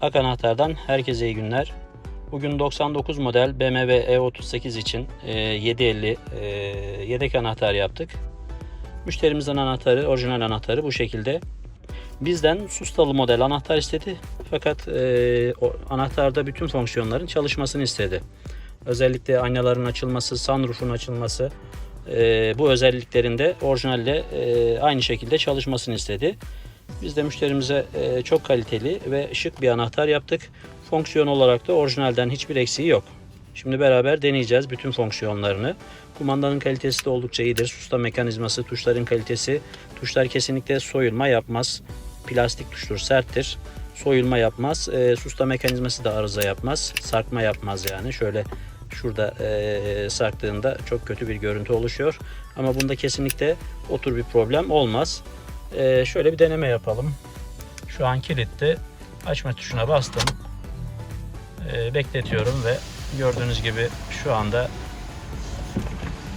Ak Anahtar'dan herkese iyi günler. Bugün 99 model BMW E38 için e, 750 e, yedek anahtar yaptık. Müşterimizden anahtarı, orijinal anahtarı bu şekilde. Bizden sustalı model anahtar istedi. Fakat e, anahtarda bütün fonksiyonların çalışmasını istedi. Özellikle aynaların açılması, sunroof'un açılması, e, bu özelliklerinde orijinalle e, aynı şekilde çalışmasını istedi. Biz de müşterimize e, çok kaliteli ve şık bir anahtar yaptık. Fonksiyon olarak da orijinalden hiçbir eksiği yok. Şimdi beraber deneyeceğiz bütün fonksiyonlarını. Kumandanın kalitesi de oldukça iyidir. Susta mekanizması, tuşların kalitesi. Tuşlar kesinlikle soyulma yapmaz. Plastik tuştur, serttir. Soyulma yapmaz. E, susta mekanizması da arıza yapmaz. Sarkma yapmaz yani. Şöyle şurada e, sarktığında çok kötü bir görüntü oluşuyor. Ama bunda kesinlikle o tür bir problem olmaz. E, şöyle bir deneme yapalım. Şu an kilitli. Açma tuşuna bastım. E, bekletiyorum ve gördüğünüz gibi şu anda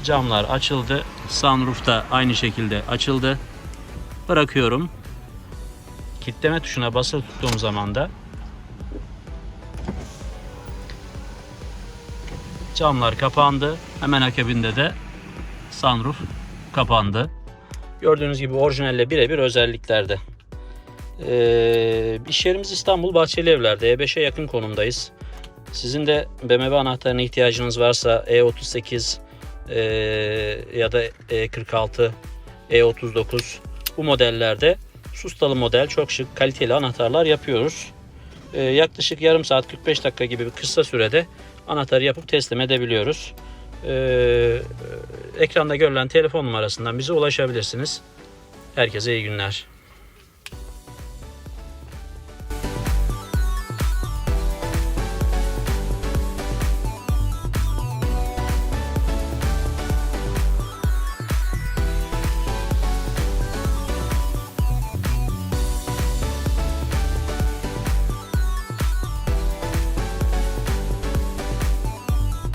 camlar açıldı. Sunroof da aynı şekilde açıldı. Bırakıyorum. Kilitleme tuşuna basılı tuttuğum zaman da camlar kapandı. Hemen akabinde de sunroof kapandı. Gördüğünüz gibi orijinalle birebir özelliklerde. Ee, iş yerimiz İstanbul Bahçeli Evler'de E5'e yakın konumdayız. Sizin de BMW anahtarına ihtiyacınız varsa E38 e, ya da E46, E39 bu modellerde sustalı model çok şık kaliteli anahtarlar yapıyoruz. Ee, yaklaşık yarım saat 45 dakika gibi bir kısa sürede anahtarı yapıp teslim edebiliyoruz. Ee, ekranda görülen telefon numarasından bize ulaşabilirsiniz. Herkese iyi günler.